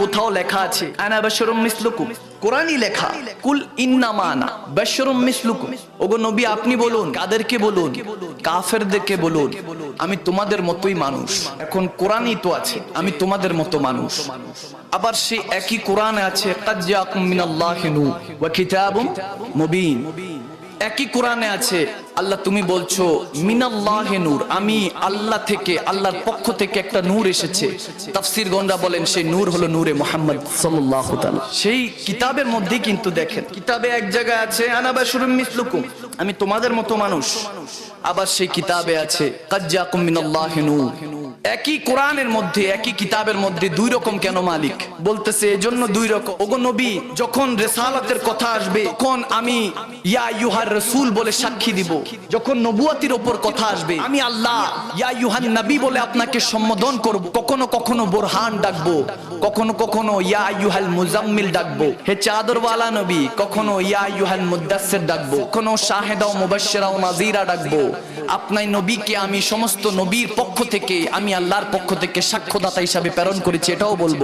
কোথাও লেখা আছে, আনা কোরআনই লেখা, কুল ইন্নামা আনা ওগো নবী, আপনি বলুন, কাদেরকে বলুন? কাফেরদেরকে বলুন। আমি তোমাদের মতোই মানুষ। এখন কোরআনই তো আছে, আমি তোমাদের মতো মানুষ। আবার সেই একই কোরআনে আছে কাদ জাকুম মিনাল্লাহি নূর ওয়া কিতাবুম মুবিন। একই কোরআনে আছে, আল্লাহ তুমি বলছো, মিনাল্লাহে নূর। আমি আল্লাহ থেকে, আল্লাহর পক্ষ থেকে একটা নূর এসেছে। তাফসির গন্ডা বলেন, সেই নূর হলো নূরে মোহাম্মদ সাল্লাল্লাহু তাআলা। সেই কিতাবের মধ্যেই কিন্তু দেখেন, কিতাবে এক জায়গায় আছে আনাবাশুরুম মিসলুকুম। আমি তোমাদের মতো মানুষ। আবার সেই কিতাবে আছে, কাজ্জাকুম মিনাল্লাহি নূর। একই কোরআনের মধ্যে, একই কিতাবের মধ্যে দুই রকম কেন মালিক? বলতেছে, এজন্য দুই রকম। ওগো নবী, যখন রেসালাতের কথা আসবে, তখন আমি ইয়া ইউহার রসুল বলে সাক্ষী দিব। যখন নবুয়াতির ওপর কথা আসবে, আমি আল্লাহ, ইয়া ইউহান নবী বলে আপনাকে সম্বোধন করব। কখনো কখনো বোরহান ডাকবো, কখনো কখনো ইয়া ইউহাল মুজাম্মিল ডাকবো। হে চাদরওয়ালা নবী, কখনো ইয়া ইউহাল মুদাসসির ডাকবো, কখনো শাহেদা ও মুবাশশিরা ও নাযীরা ডাকবো। আপনাই নবীকে আমি, সমস্ত নবীর পক্ষ থেকে আমি আল্লাহর পক্ষ থেকে সাক্ষ্যদাতা হিসাবে প্রেরণ করেছি, এটাও বলব।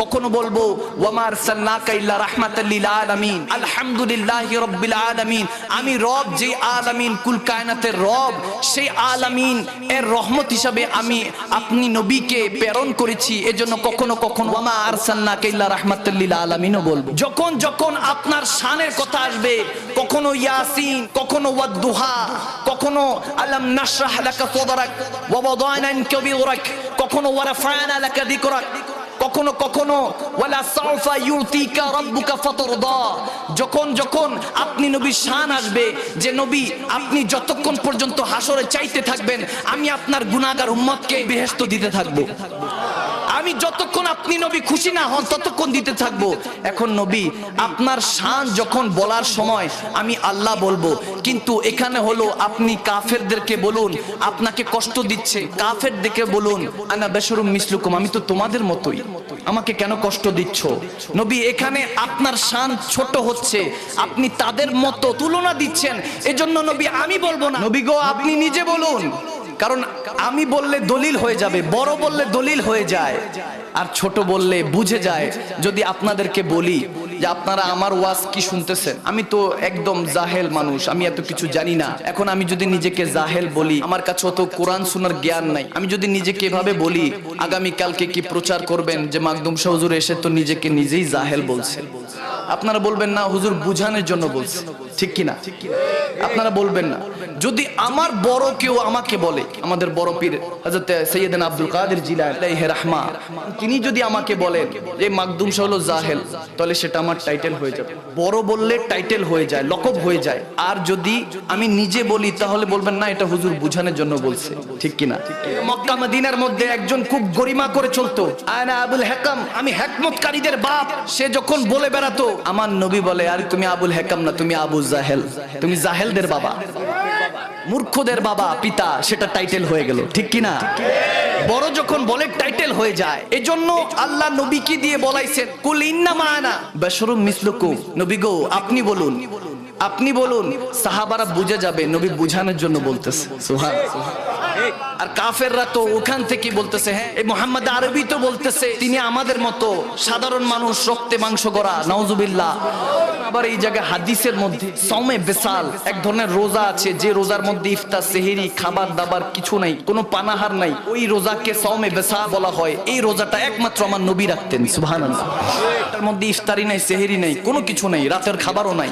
কখনো বলব ওয়ামার সাল্লাকা ইল্লা রাহমাতাল লিল আলামিন। আলহামদুলিল্লাহি রাব্বিল আলামিন। আমি রব, যে আলামিন, কুল কায়নাতের রব, সেই আলামিন এর রহমত হিসাবে আমি আপনি নবীকে প্রেরণ করেছি। এজন্য কখনো কখনো ওয়ামা আরসালনাকা ইল্লা রাহমাতাল লিল আলামিনও বলব। যখন যখন আপনার শানের কথা আসবে, কখনো ইয়াসিন, কখনো ওয়াদুহা কখনো আলাম নাশরাহ লাকা সাদরাক ওয়া ওয়াদানা আনকা কখনো কখনো ওয়ালা সাউফা ইউতিকা রাব্বুকা ফাতারদা। যখন যখন আপনি নবীর শান আসবে, যে নবী আপনি যতক্ষণ পর্যন্ত হাসরে চাইতে থাকবেন, আমি আপনার গুনাহগার উম্মতকে বেহেশত দিতে থাকব। আমি যতক্ষণ আপনি নবী খুশি না হন, ততক্ষণ দিতে থাকব। এখন নবী, আপনার শান যখন বলার সময় আমি আল্লাহ বলব। কিন্তু এখানে হলো আপনি কাফেরদেরকে বলুন, আপনাকে কষ্ট দিচ্ছে, কাফেরদেরকে বলুন, আনা বেশরুম মিসলুকুম, আমি তো তোমাদের মতোই। আমাকে কেন কষ্ট দিচ্ছ? নবী, এখানে আপনার শান ছোট হচ্ছে, আপনি তাদের মতো তুলনা দিচ্ছেন। এজন্য নবী, আমি বলব না। নবী গো, আপনি নিজে বলুন। কারণ আমি বললে দলিল হয়ে যাবে, বড় বললে দলিল হয়ে যায়, আর ছোট বললে বুঝে যায়। যদি আপনাদেরকে বলি যে আপনারা আমার ওয়াজ কি শুনতেছেন? আমি তো একদম জাহেল মানুষ, আমি এত কিছু জানি না। এখন আমি যদি নিজেকে জাহেল বলি, আমার কাছে অত কোরআন শোনার জ্ঞান নাই। আমি যদি নিজেকে এভাবে বলি, আগামী কালকে কি প্রচার করবেন যে মাকদুম শাহ হুজুর এসে তো নিজেকে নিজেই জাহেল বলছে? আপনারা বলবেন না, হুজুর বুঝানোর জন্য বলছে। ঠিক কিনা? আপনারা বলবেন না। যদি আমার বড় কেউ আমাকে বলে, আমাদের বড় পীর হযরত সৈয়দনা আব্দুল কাদের জিলানী রাহমা, তিনি যদি আমাকে বলেন যে মাকদুম শাহ হলো জাহেল, তাহলে সেটা আমার টাইটেল হয়ে যাবে। বড় বললে টাইটেল হয়ে যায়, লকব হয়ে যায়। আর যদি আমি নিজে বলি, তাহলে বলবেন, না, এটা হুজুর বুঝানোর জন্য বলছে। ঠিক কিনা? মক্কা মদিনার মধ্যে একজন খুব গরিমা করে চলতো। আয়না আবুল হেকাম, আমি হেকমতকারীদের বাপ। সে যখন বলে বেড়াতো, আমার নবী বলে, আর তুমি আবুল হেকাম না, তুমি আবু জাহেল। তুমি জাহেলদের বাবা। মূর্খদের বাবা, পিতা, সেটা টাইটেল হয়ে গেল, ঠিক কি না বড় যখন বলে টাইটেল হয়ে যায়, এজন্য আল্লাহ নবীকে দিয়ে বলাইছেন, কুল ইন্না মানা বাশরুম মিসলুকু নবী গো, আপনি বলুন আপনি বলুন, সাহাবারা বুঝে যাবে, নবী বুঝানোর জন্য বলতেছে। সুহান আর কাফেররা তো ওখান থেকে বলতেছে হ্যাঁ এই মোহাম্মদ আরবি তো বলতেছে, তিনি আমাদের মতো সাধারণ মানুষ, রক্তে মাংস গড়া নওজুবিল্লাহ আবার এই জায়গায় হাদিসের মধ্যে সমে বেসাল, এক ধরনের রোজা আছে, যে রোজার মধ্যে ইফতার, সেহেরি, খাবার দাবার কিছু নাই, কোনো পানাহার নাই, ওই রোজাকে সমে বেসাল বলা হয়। এই রোজাটা একমাত্র আমার নবী রাখতেন, সুবহানাল্লাহ। তার মধ্যে ইফতারি নাই, সেহেরি নাই, কোনো কিছু নাই, রাতের খাবারও নাই।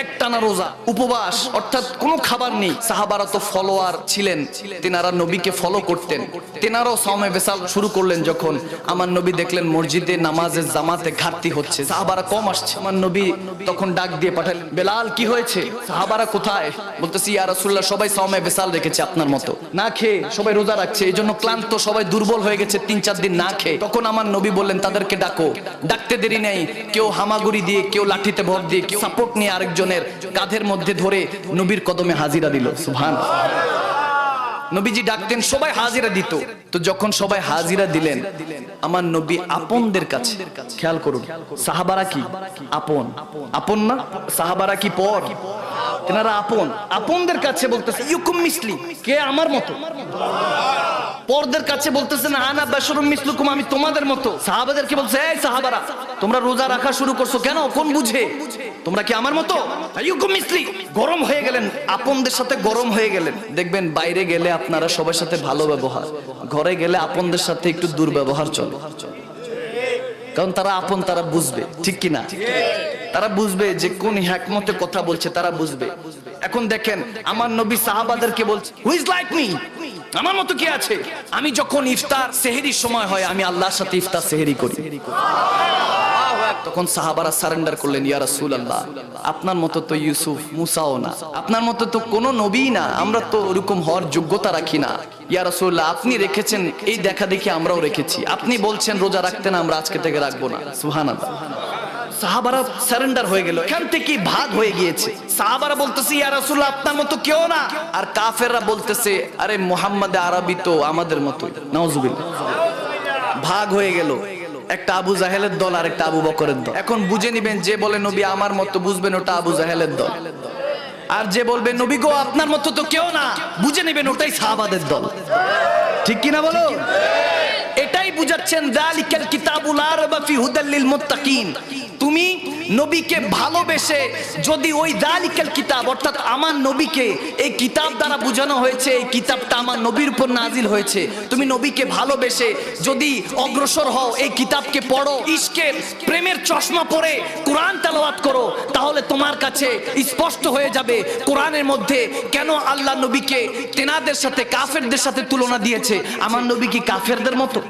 এক টানা রোজা, উপবাস, অর্থাৎ কোনো খাবার নেই। সাহাবারা তো ফলোয়ার ছিলেন, তেনারা নবীকে ফলো করতেন। তেনারাও সামে বেসাল শুরু করলেন যখন। আমার নবী দেখলেন মসজিদে নামাজের জামাতে ঘাটতি হচ্ছে। সাহাবারা কম আসছে। আমার নবী তখন ডাক দিয়ে পাঠালেন, বেলাল, কি হয়েছে? সাহাবারা কোথায়? বলতেছি, ইয়া রাসূলুল্লাহ, সবাই সামে বেসাল রেখেছে আপনার মতো। না খেয়ে সবাই রোজা রাখছে এই জন্য ক্লান্ত, সবাই দুর্বল হয়ে গেছে, তিন চার দিন না খেয়ে। তখন আমার নবী বললেন, তাদেরকে ডাকো। ডাকতে দেরি নেই। কেউ হামাগুড়ি দিয়ে, কেউ লাঠিতে ভর দিয়ে, কেউ সাপোর্ট নিয়ে আরেকজনের কাঁধের মধ্যে ধরে নবীর কদমে হাজিরা দিল, সুবহান। নবীজি ডাকতেন, সবাই হাজিরা দিত। তো যখন সবাই হাজিরা দিলেন, আমার নবী আপনদের কাছে, খেয়াল করুন, সাহাবারা কি? আপন। আপন না? সাহাবারা কি পর? তেনারা আপন। আপনদের কাছে বলতেছে, ইউকুম মিসলি, কে আমার মতো? পরদের কাছে বলতেছেন আনা বাশরুম মিসলুকুম, আমি তোমাদের মতো। সাহাবাদেরকে বলছে, এই সাহাবারা, তোমরা রোজা রাখা শুরু করছ কেন? কোন বুঝে? তোমরা কি আমার মতো? গরম হয়ে গেলেন। আপনদের সাথে গরম হয়ে গেলেন। দেখবেন, বাইরে গেলে আপনারা সবার সাথে ভালো ব্যবহার। ঘরে গেলে আপনদের সাথে একটু দুর্ব্যবহার চলে। কারণ তারা আপন, তারা বুঝবে। ঠিক কি না তারা বুঝবে যে কোন হ্যাকমতে কথা বলছে, তারা বুঝবে। এখন দেখেন, আমার নবী সাহাবাদেরকে বলছে হু ইজ লাইক মি আমার মতো কি আছে? আমি যখন ইফতার, সেহেরির সময় হয়, আমি আল্লাহর সাথে ইফতার, সেহেরি করি। তখন সাহাবারা সারেন্ডার করলেন, ইয়া রাসূলুল্লাহ, আপনার মতো তো ইউসুফ মুসাও না। আপনার মতো তো কোনো নবী না। আমরা তো ওরকম হওয়ার যোগ্যতা রাখি না। আপনি রেখেছেন, এই দেখা দেখি আমরাও রেখেছি। আপনি বলছেন, রোজা রাখতেন আমরা আজকে থেকে রাখব না। সুবহানাল্লাহ। সাহাবারা সারেন্ডার হয়ে গেল। এখান থেকে ভাগ হয়ে গিয়েছে। সাহাবারা বলতেছে, ইয়া রাসূলুল্লাহ, আপনার মতো কেউ না। আর কাফেররা বলতেছে, আরে মুহাম্মদ আরবি তো আমাদের নাউজুবিল্লাহ। ভাগ হয়ে গেল। একটা আবু জাহেলের দল আর একটা আবু বকরের দল। এখন বুঝে নিবেন যে বলে নবী আমার মতো বুঝবেন ওটা আবু জাহেলের দল। আর যে বলবেন নবী গো আপনার মতো তো কেউ না বুঝে নেবেন ওটাই সাহাবাদের দল। ঠিক কিনা বলো? বুঝাচ্ছেন যালিকাল কিতাবুল আরবা ফি হুদাল লিল মুত্তাকিন। তুমি নবীকে ভালোবেসে যদি ওই দালিকাল কিতাব, অর্থাৎ আমার নবীকে এই কিতাব দ্বারা বোঝানো হয়েছে, এই কিতাবটা আমার নবীর উপর নাজিল হয়েছে, তুমি নবীকে ভালোবেসে যদি অগ্রসর হও, এই কিতাবকে পড়ো ইশকের প্রেমের চশমা পরে কোরআন তেলাওয়াত করো, তাহলে তোমার কাছে স্পষ্ট হয়ে যাবে, কোরআনের মধ্যে কেন আল্লাহ নবীকে তেনাদের সাথে, কাফেরদের সাথে তুলনা দিয়েছে? আমার নবী কি কাফেরদের মতো?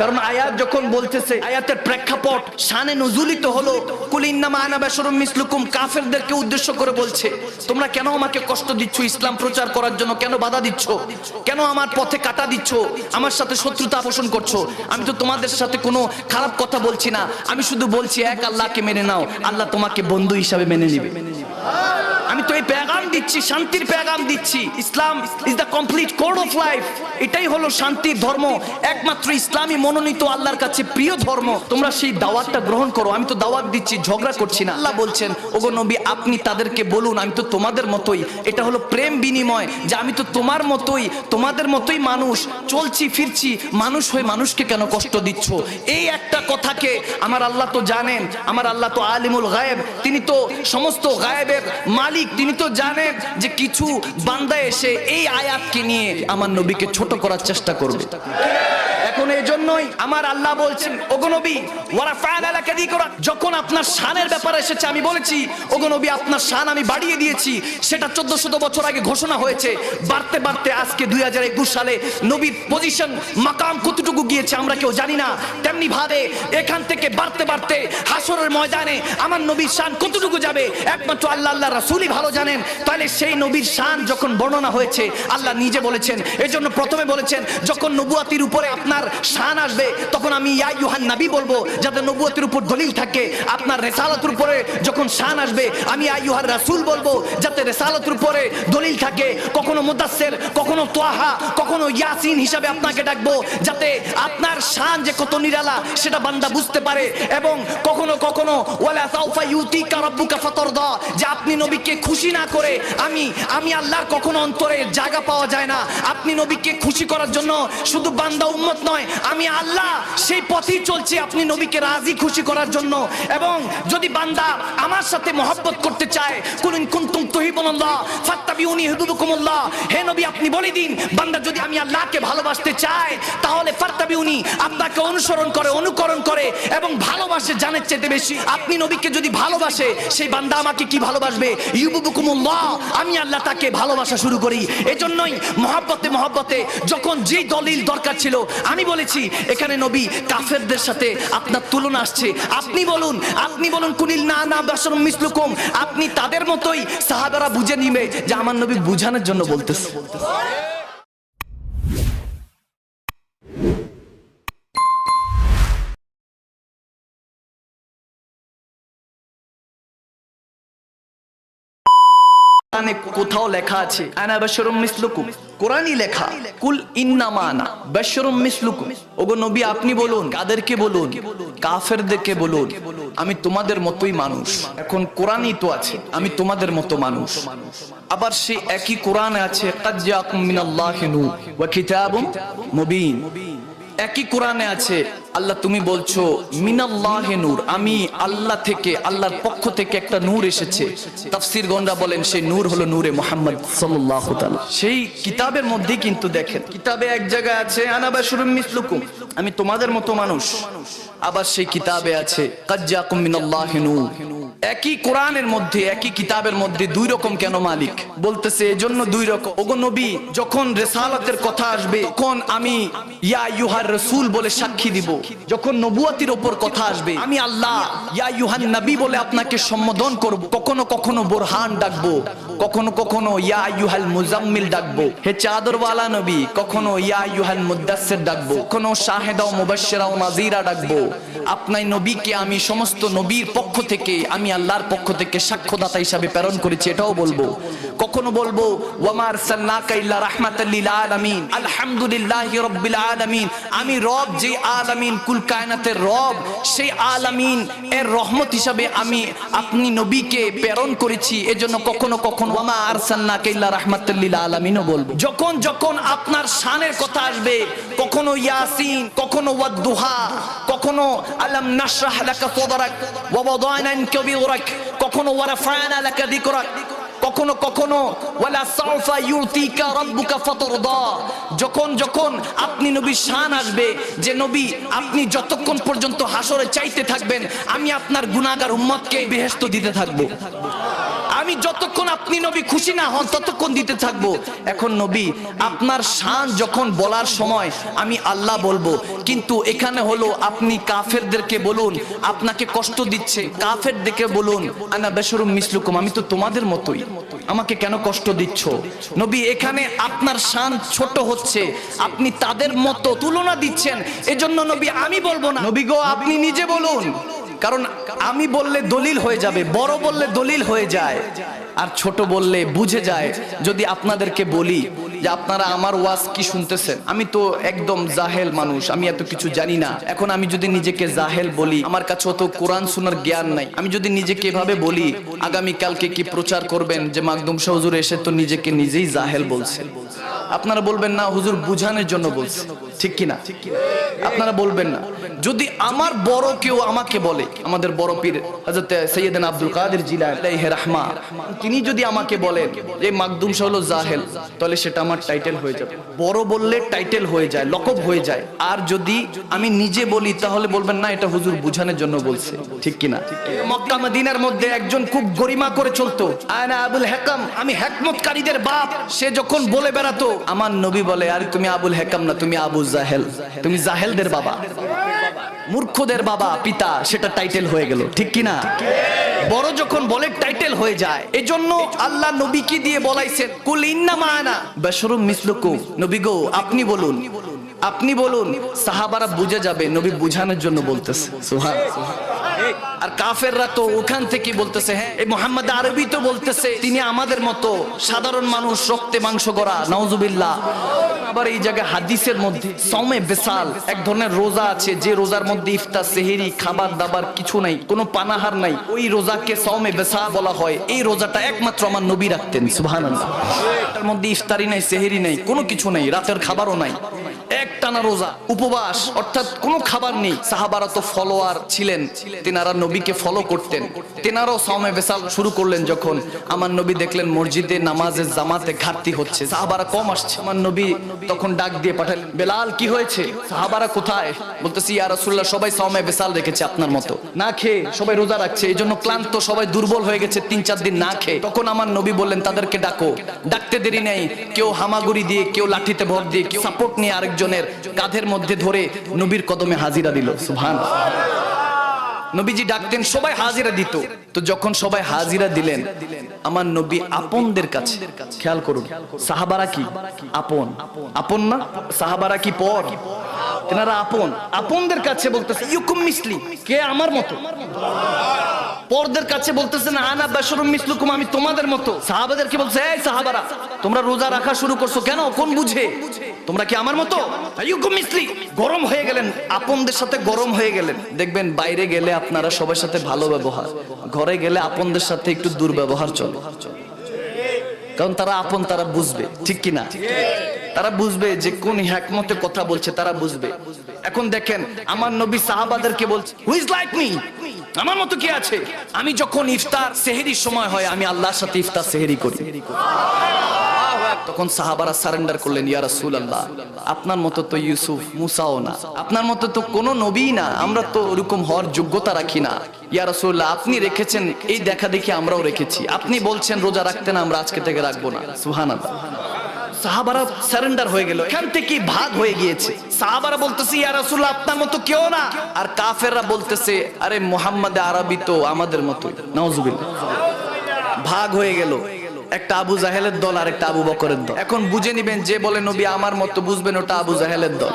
কারণ আয়াত যখন বলতেছে, আয়াতের প্রেক্ষাপট শানে নজুলিত হলো কুলিন্নামা আনা বেসরম মিসলুকুম, কাফেরদেরকে উদ্দেশ্য করে বলছে, তোমরা কেন আমাকে কষ্ট দিচ্ছ? ইসলাম প্রচার করার জন্য কেন বাধা দিচ্ছ? কেন আমার পথে কাটা দিচ্ছ? আমার সাথে শত্রুতা পোষণ করছ? আমি তো তোমাদের সাথে কোনো খারাপ কথা বলছি না। আমি শুধু বলছি, এক আল্লাহকে মেনে নাও। আল্লাহ তোমাকে বন্ধু হিসাবে মেনে নিবে। আমি তো এই প্যাগাম দিচ্ছি, শান্তির প্যাগাম দিচ্ছি। Islam is the complete code of life এটাই হলো শান্তির ধর্ম। একমাত্র ইসলামী মনোনীত আল্লাহর কাছে প্রিয় ধর্ম। তোমরা সেই দাওয়াতটা গ্রহণ করো। আমি তো দাওয়াত দিচ্ছি, ঝগড়া করছি না। আল্লাহ বলছেন, ওগো নবী, আপনি তাদেরকে বলুন, আমি তো তোমাদের মতোই। এটা হলো প্রেম বিনিময়, যে আমি তো তোমার মতোই, তোমাদের মতোই মানুষ। চলছি, ফিরছি, মানুষ হয়ে মানুষকে কেন কষ্ট দিচ্ছ? এই একটা কথাকে আমার আল্লাহ তো জানেন। আমার আল্লাহ তো আলিমুল গায়েব। তিনি তো সমস্ত গায়েবের মালিক। তিনি তো জানেন যে কিছু বান্দা এসে এই আয়াতকে নিয়ে আমার নবীকে ছোট করার চেষ্টা করবে। এখন এই জন্যই আমার আল্লাহ বলছেন, ওগো নবী ওরা ফায়ালা কাদি করা যখন আপনার শানের ব্যাপারে এসেছে, আমি বলেছি, ওগো নবী, আপনার শান আমি বাড়িয়ে দিয়েছি, সেটা চোদ্দ শত বছর আগে ঘোষণা হয়েছে, বাড়তে বাড়তে আজকে দুই হাজার একুশ সালে নবীর পজিশন মাকাম কতটুকু গিয়েছে আমরা কেউ জানি না, তেমনি ভাবে এখান থেকে বাড়তে বাড়তে হাসরের ময়দানে আমার নবীর শান কতটুকু যাবে, একমাত্র আল্লাহ আল্লাহ রাসূলই ভালো জানেন, তাহলে সেই নবীর শান যখন বর্ণনা হয়েছে, আল্লাহ নিজে বলেছেন, এজন্য প্রথমে বলেছেন, যখন নবুয়াতির উপরে আপনার শান আসবে, তখন আমি ইয়া ইউহান নবী বলব, যাতে নবুয়াতির উপর দলিল থাকে। আপনার রেসালাতের উপরে যখন শান আসবে, আমি আইয়ুহার রাসূল বলব, যাতে রেসালাতের উপরে দলিল থাকে। কখনো মুদাসসির, কখনো তোয়াহা, কখনো ইয়াসিন হিসাবে আপনাকে ডাকবো, যাতে আপনার শান যে কত নিরালা, সেটা বান্দা বুঝতে পারে। এবং কখনো কখনো, ওয়ালা সাউফা ইউতিকা রাব্বুকা ফাতারদা, যে আপনি নবীকে খুশি না করে আমি আমি আল্লাহর কখনো অন্তরে জায়গা পাওয়া যায় না। আপনি নবীকে খুশি করার জন্য শুধু বান্দা উম্মত নয় আমি আল্লাহ সেই পথেই চলছি। আপনি নবীকে রাজি, খুশি করার জন্য। এবং যদি বান্দা আমার সাথে মহব্বত করতে চায়, কুলিন কুনতুম তুহিবুনাল্লাহ, ফাত্তাবিউনি ইউহিব্বুকুমুল্লাহ হে নবী, আপনি বলে দিন, বান্দা যদি আমি আল্লাহকে ভালোবাসতে চাই তাহলে ফাত্তাবিউনি আপনাকে অনুসরণ করে, অনুকরণ করে এবং ভালোবাসে, জানের চেয়ে বেশি। আপনি নবীকে যদি ভালোবাসে, সেই বান্দা আমাকে কি ভালোবাসবে? ইউবুবুকুমুল্লাহ, আমি আল্লাহ তাকে ভালোবাসা শুরু করি। এজন্যই মহাব্বতে মহাব্বতে যখন যে দলিল দরকার ছিল, আমি বলেছি, এখানে নবী কাফেরদের সাথে আপনার তুলনা আসছে। আপনি বলুন আপনি বলুন, কুনিল না না বাসর মিসলুকুম, আপনি তাদের মতোই সাহাবারা বুঝে নিবে যে আমার নবী বুঝানোর জন্য বলতেছে। কোরআনে কোথাও লেখা আছে। আনা বাশারুম মিসলুকুম। কোরআনই লেখা। কুল ইন্নামা আনা বাশারুম মিসলুকুম। ওগো নবী, আপনি বলুন, কাদেরকে বলুন? কাফেরদেরকে বলুন। আমি তোমাদের মতোই মানুষ। এখন কোরআনই তো আছে। আমি তোমাদের মতো মানুষ। আবার সে একই কোরআনে আছে, কাদ জাকুম মিনাল্লাহি নূর ওয়া কিতাবুম মুবিন। একই কোরআনে আছে, আল্লাহ তুমি বলছো, মিনাল্লাহে নূর। আমি আল্লাহ থেকে, আল্লাহর পক্ষ থেকে একটা নূর এসেছে। তাফসির গন্ডা বলেন, সেই নূর হলো নূরে মোহাম্মদ সাল্লাল্লাহু তাআলা সেই কিতাবের মধ্যেই কিন্তু দেখেন, কিতাবে এক জায়গায় আছে আনাবাশুরুম মিসলুকুম। আমি তোমাদের মতো মানুষ। আবার সেই কিতাবে আছে, কাজ্জাকুম মিনাল্লাহি নূর। একই কোরআনের মধ্যে, একই কিতাবের মধ্যে দুই রকম কেন মালিক? বলতেছে, এজন্য দুই রকম। ওগো নবী, যখন রেসালাতের কথা আসবে, তখন আমি ইয়া ইউহার রসুল বলে সাক্ষী দিব। যখন নবুয়াতির ওপর কথা আসবে, আমি আল্লাহ ইয়া ইউহান নবী বলে আপনাকে সম্বোধন করব। কখনো কখনো বোরহান ডাকবো, কখনো কখনো ইয়া ইউহাল মুজাম্মিল ডাকবো। হে চাদরওয়ালা নবী, কখনো ইয়া ইউহাল মুদাসসির ডাকবো, কখনো শাহেদা ও মুবাশশিরা ও নাযীরা ডাকবো। আপনাই নবীকে আমি সমস্ত নবীর পক্ষ থেকে আমি আল্লাহর পক্ষ থেকে সাক্ষ্যদাতা হিসাবে প্রেরণ করেছি, এটাও বলব। কখনো বলব ওয়ামার সাল্লাকা ইল্লা রাহমাতাল লিল আলামিন। আলহামদুলিল্লাহি রাব্বিল আলামিন। আমি রব যে আলামিন, কুল কায়নাতের রব, সেই আলামিন এর রহমত হিসাবে আমি আপনি নবীকে প্রেরণ করেছি। এজন্য কখনো কখনো ওয়ামা আরসালনাকা ইল্লা রাহমাতাল লিল আলামিনও বলব। যখন যখন আপনার শানের কথা আসবে, কখনো ইয়াসিন, কখনো ওয়াদুহা কখনো আলাম নাশরাহ লাকা সাদরাক ওয়া ওয়াদানা কখনো লাকা যিকরাক, কখনো কখনো ওয়ালা সাউফা ইউতিকা রাব্বুকা ফাতারদা। যখন যখন আপনি নবীর শান আসবে, যে নবী, আপনি যতক্ষণ পর্যন্ত হাসরে চাইতে থাকবেন, আমি আপনার গুনাহগার উম্মতকে বেহেশত দিতে থাকব। আমি যতক্ষণ আপনি নবী খুশি না হন, ততক্ষণ দিতে থাকব। এখন নবী, আপনার শান যখন বলার সময় আমি আল্লাহ বলব। কিন্তু এখানে হলো, আপনি কাফেরদেরকে বলুন, আপনাকে কষ্ট দিচ্ছে, কাফেরদেরকে বলুন, আনা বেশরুম মিসলুকুম আমি তো তোমাদের মতোই। আমাকে কেন কষ্ট দিচ্ছ? নবী, এখানে আপনার শান ছোট হচ্ছে, আপনি তাদের মতো তুলনা দিচ্ছেন। এজন্য নবী, আমি বলব না। নবী গো, আপনি নিজে বলুন। কারণ আমি বললে দলিল হয়ে যাবে, বড় বললে দলিল হয়ে যায়, আর ছোট বললে বুঝে যায়। যদি আপনাদেরকে বলি যে আপনারা আমার ওয়াজ কি শুনতেছেন? আমি তো একদম জাহেল মানুষ, আমি এত কিছু জানি না। এখন আমি যদি নিজেকে জাহেল বলি, আমার কাছে অত কোরআন শোনার জ্ঞান নাই। আমি যদি নিজেকে এভাবে বলি আগামী কালকে কি প্রচার করবেন যে মাকদুম শাহ হুজুর এসে তো নিজেকে নিজেই জাহেল বলছে? আপনারা বলবেন না, হুজুর বুঝানোর জন্য বলছে। ঠিক কি না আপনারা বলবেন না। যদি আমার বড় কেউ আমাকে বলে, আমাদের বড় পীর হযরত সৈয়দন আব্দুল কাদের জিলানী রাহমা, তিনি যদি আমাকে বলেন যে মাকদুম শাহ হলো জাহেল, তাহলে সেটা আমার টাইটেল হয়ে যাবে। বড় বললে টাইটেল হয়ে যায়, লকব হয়ে যায়। আর যদি আমি নিজে বলি, তাহলে বলবেন, না, এটা হুজুর বুঝানোর জন্য বলছে। ঠিক কিনা? মক্কা মদিনার মধ্যে একজন খুব গরিমা করে চলতো। আয়না আবুল হেকাম, আমি হেকমতকারীদের বাপ। সে যখন বলে বেড়াতো, আমার নবী বলে, আরে, তুমি আবুল হেকাম না, তুমি আবু জাহেল। তুমি জাহেলদের বাবা। মূর্খদের বাবা, পিতা, সেটা টাইটেল হয়ে গেল, ঠিক কি না বড় যখন বলে টাইটেল হয়ে যায়, এজন্য আল্লাহ নবীকে দিয়ে বলাইছেন, কুল ইন্না মানা বাশরুম মিসলুকু নবী গো, আপনি বলুন আপনি বলুন, সাহাবারা বুঝে যাবে, নবী বুঝানোর জন্য বলতেছে। সুহান আর কাফেররা তো ওখান থেকে বলতেছে হ্যাঁ এই মোহাম্মদ আরবি তো বলতেছে, তিনি আমাদের মতো সাধারণ মানুষ, রক্তে মাংস গড়া নওজুবিল্লাহ আবার এই জায়গায় হাদিসের মধ্যে সমে বেসাল, এক ধরনের রোজা আছে, যে রোজার মধ্যে ইফতার, সেহেরি, খাবার দাবার কিছু নাই, কোনো পানাহার নাই, ওই রোজাকে সৌমে বেসা বলা হয়। এই রোজাটা একমাত্র আমার নবী রাখতেন, সুবহানাল্লাহ। তার মধ্যে ইফতারি নাই, সেহেরি নাই, কোনো কিছু নাই, রাতের খাবারও নাই। এক টানা রোজা, উপবাস, অর্থাৎ কোনো খাবার নেই। সাহাবারা তো ফলোয়ার ছিলেন। তেনারা নবীকে ফলো করতেন। তেনারাও সামে বেসাল শুরু করলেন যখন। আমার নবী দেখলেন মসজিদে নামাজের জামাতে ঘাটতি হচ্ছে। সাহাবারা কম আসছে। আমার নবী তখন ডাক দিয়ে পাঠালেন, বেলাল, কি হয়েছে? সাহাবারা কোথায়? বলতেছি, ইয়া রাসূলুল্লাহ, সবাই সামে বেসাল রেখেছে আপনার মতো। না খেয়ে সবাই রোজা রাখছে। এই ক্লান্ত, সবাই দুর্বল হয়ে গেছে তিন, চার দিন না খেয়ে। তখন আমার নবী বললেন, তাদেরকে ডাকো। ডাকতে দেরি নেই। কেউ হামাগুড়ি দিয়ে, কেউ লাঠিতে ভর দিয়ে, কেউ সাপোর্ট নিয়ে আরেকজনের কাঁধের মধ্যে ধরে নবীর কদমে হাজিরা দিল। সুবহান নবীজি ডাকতেন, সবাই হাজিরা দিত। তো যখন সবাই হাজিরা দিলেন, আমার নবী আপনদের কাছে, খেয়াল করুন, সাহাবারা কি? আপন। আপন না? সাহাবারা কি পর? তেনারা আপন। আপনদের কাছে বলতেছে, ইউকুম মিসলি, কে আমার মতো? পরদের কাছে বলতেছেন আনা বাশরুম মিসলুকুম, আমি তোমাদের মতো। সাহাবাদেরকে বলছে, এই সাহাবারা, তোমরা রোজা রাখা শুরু করছ কেন? কোন বুঝে? তোমরা কি আমার মতো? মিসলি গরম হয়ে গেলেন। আপনদের সাথে গরম হয়ে গেলেন। দেখবেন, বাইরে গেলে আপনারা সবার সাথে ভালো ব্যবহার। ঘরে গেলে আপনদের সাথে একটু দুর্ব্যবহার চলে। কারণ তারা আপন, তারা বুঝবে। ঠিক কি না তারা বুঝবে যে কোন হ্যাকমতে কথা বলছে, তারা বুঝবে। এখন দেখেন, আমার নবী সাহাবাদেরকে বলছে হুইজ লাইক মি আমার মতো কি আছে? আমি যখন ইফতার, সেহেরির সময় হয়, আমি আল্লাহর সাথে ইফতার, সেহেরি করি। তখন সাহাবারা সারেন্ডার করলেন, ইয়া রাসূলুল্লাহ, আপনার মতো তো ইউসুফ মুসাও না। আপনার মতো তো কোনো নবী না। আমরা তো ওরকম হওয়ার যোগ্যতা রাখি না। ইয়া রাসূলুল্লাহ, আপনি রেখেছেন, এই দেখা দেখি আমরাও রেখেছি। আপনি বলছেন, রোজা রাখতে না, আমরা আজকে থেকে রাখব না। সুবহানাল্লাহ। সাহাবারা সারেন্ডার হয়ে গেল। এখান থেকে ভাগ হয়ে গিয়েছে। সাহাবারা বলতেছে, ইয়া রাসূলুল্লাহ, আপনার মতো কেউ না। আর কাফেররা বলতেছে, আরে মুহাম্মদ আরবি তো আমাদের মতোই। নাউজুবিল্লাহ। ভাগ হয়ে গেল। একটা আবু জাহেলের দল আর একটা আবু বকরের দল। এখন বুঝে নিবেন যে বলে নবী আমার মতো বুঝবেন ওটা আবু জাহেলের দল।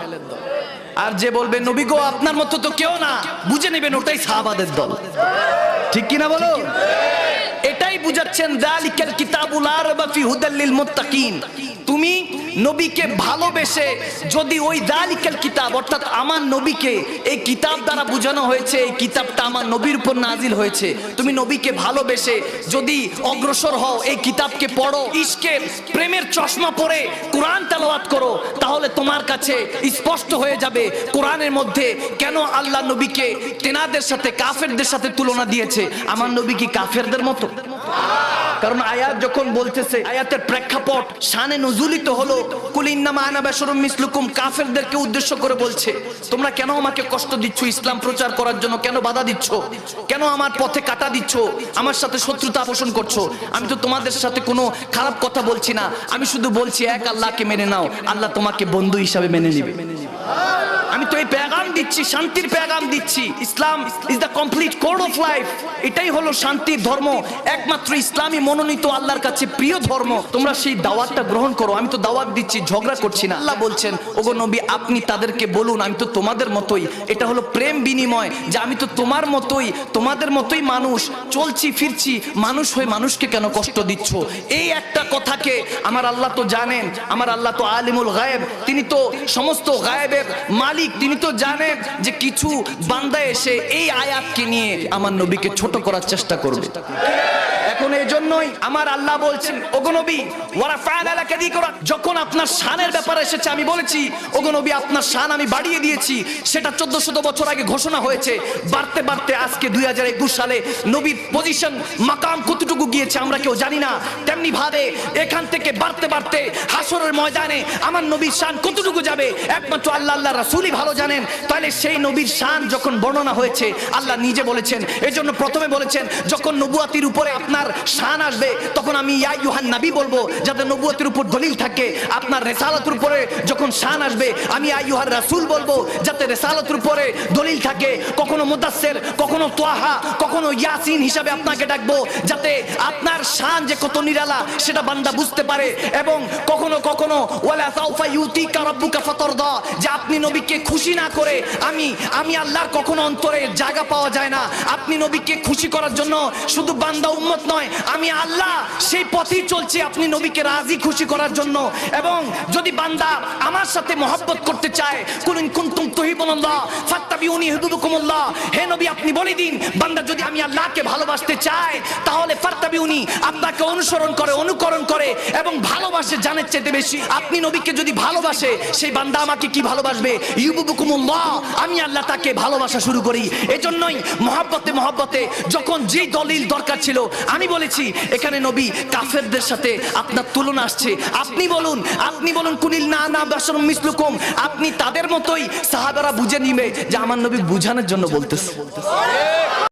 আর যে বলবে নবী গো আপনার মতো তো কেউ না বুঝে নিবেন ওটাই সাহাবাদের দল। ঠিক কিনা বলো? এটাই বুঝাচ্ছেন দালিকাল কিতাবুল আরবা ফি হুদাল লিল মুত্তাকিন। তুমি নবীকে ভালোবেসে যদি ওই দালিকাল কিতাব, অর্থাৎ আমার নবীকে এই কিতাব দ্বারা বোঝানো হয়েছে, এই কিতাবটা আমার নবীর উপর নাজিল হয়েছে। তুমি নবীকে ভালোবেসে যদি অগ্রসর হও, এই কিতাবকে পড়ো, ইশকে প্রেমের চশমা পরে কোরআন তেলাওয়াত করো, তাহলে তোমার কাছে স্পষ্ট হয়ে যাবে কোরআনের মধ্যে কেন আল্লাহ নবীকে তেনাদের সাথে, কাফেরদের সাথে তুলনা দিয়েছে। আমার নবী কি কাফেরদের মতো? কারণ আয়াত যখন বলতেছে, আয়াতের প্রেক্ষাপট শানে নজুলিত হলো কুলিন্নামা আনা বাশরুম মিসলুকুম, কাফেরদেরকে উদ্দেশ্য করে বলছে, তোমরা কেন আমাকে কষ্ট দিচ্ছ? ইসলাম প্রচার করার জন্য কেন বাধা দিচ্ছ? কেন আমার পথে কাটা দিচ্ছ? আমার সাথে শত্রুতা পোষণ করছ? আমি তো তোমাদের সাথে কোনো খারাপ কথা বলছি না। আমি শুধু বলছি, এক আল্লাহকে মেনে নাও। আল্লাহ তোমাকে বন্ধু হিসাবে মেনে নিবে। আমি তো এই প্যাগাম দিচ্ছি, শান্তির প্যাগাম দিচ্ছি। Islam is the complete code of life এটাই হলো শান্তির ধর্ম। একমাত্র ইসলামী মনোনীত আল্লাহর কাছে প্রিয় ধর্ম। তোমরা সেই দাওয়াতটা গ্রহণ করো। আমি তো দাওয়াত দিচ্ছি, ঝগড়া করছি না। আল্লাহ বলছেন, ওগো নবী, আপনি তাদেরকে বলুন, আমি তো তোমাদের মতোই। এটা হলো প্রেম বিনিময়, যে আমি তো তোমার মতোই, তোমাদের মতোই মানুষ। চলছি, ফিরছি, মানুষ হয়ে মানুষকে কেন কষ্ট দিচ্ছ? এই একটা কথাকে আমার আল্লাহ তো জানেন। আমার আল্লাহ তো আলিমুল গায়েব। তিনি তো সমস্ত গায়েবের মালিক। তিনি তো জানেন যে কিছু বান্দা এসে এই আয়াতকে নিয়ে আমার নবীকে ছোট করার চেষ্টা করবে। এখন এই জন্যই আমার আল্লাহ বলছেন, ওগো নবী ওরা ফায়দা কাদি করা যখন আপনার শানের ব্যাপারে এসেছে, আমি বলেছি, ওগো নবী, আপনার শান আমি বাড়িয়ে দিয়েছি। সেটা চোদ্দ শত বছর আগে ঘোষণা হয়েছে। বাড়তে বাড়তে আজকে দুই হাজার একুশ সালে নবীর পজিশন, মাকাম কতটুকু গিয়েছে আমরা কেউ জানি না। তেমনি ভাবে এখান থেকে বাড়তে বাড়তে হাসরের ময়দানে আমার নবীর শান কতটুকু যাবে? একমাত্র আল্লাহ আল্লাহ রাসূলই ভালো জানেন। তাহলে সেই নবীর শান যখন বর্ণনা হয়েছে, আল্লাহ নিজে বলেছেন। এই জন্য প্রথমে বলেছেন, যখন নবুয়াতির উপরে শান আসবে, তখন আমি ইয়া ইউহান নাবি বলব, যাতে নবুয়াতির উপর দলিল থাকে। আপনার রেসালাতের উপরে যখন শান আসবে, আমি আইয়ুহার রাসূল বলব, যাতে রেসালাতের উপরে দলিল থাকে। কখনো মুদাসসির, কখনো তোয়াহা, কখনো ইয়াসিন হিসাবে আপনাকে ডাকবো, যাতে আপনার শান যে কত নিরালা, সেটা বান্দা বুঝতে পারে। এবং কখনো কখনো, ওয়ালা সাউফা ইউতিকা রাব্বুকা ফাতারদা, যে আপনি নবীকে খুশি না করে, আমি আমি আল্লাহর কখনো অন্তরে জায়গা পাওয়া যায় না। আপনি নবীকে খুশি করার জন্য শুধু বান্দা উম্মত নয়। আমি আল্লাহ, সেই পথেই চলছি। আপনি নবীকে রাজি, খুশি করার জন্য। এবং যদি বান্দা আমার সাথে মহব্বত করতে চায়, কুলিন কুনতুম তুহিবুনাল্লাহ, ফাত্তাবিউনি হুবুবুকুমুল্লাহ হে নবী, আপনি বলে দিন, বান্দা যদি আমি আল্লাহকে ভালোবাসতে চায়, তাহলে ফাত্তাবিউনি আপনাকে অনুসরণ করে, অনুকরণ করে এবং ভালোবাসে জানের চেয়ে বেশি। আপনি নবীকে যদি ভালোবাসে, সেই বান্দা আমাকে কি ভালোবাসবে? ইউবুবুকুমুল্লাহ, আমি আল্লাহ তাকে ভালোবাসা শুরু করি। এজন্যই মহাব্বতে মহাব্বতে যখন যেই দলিল দরকার ছিল আমি বলেছি, এখানে নবী কাফেরদের সাথে আপনার তুলনা আসছে। আপনি বলুন আপনি বলুন, কুনিল না না বাসর মিসলুকুম, আপনি তাদের মতোই সাহাবারা বুঝে নিবে যে আমার নবী বুঝানোর জন্য বলতেছে।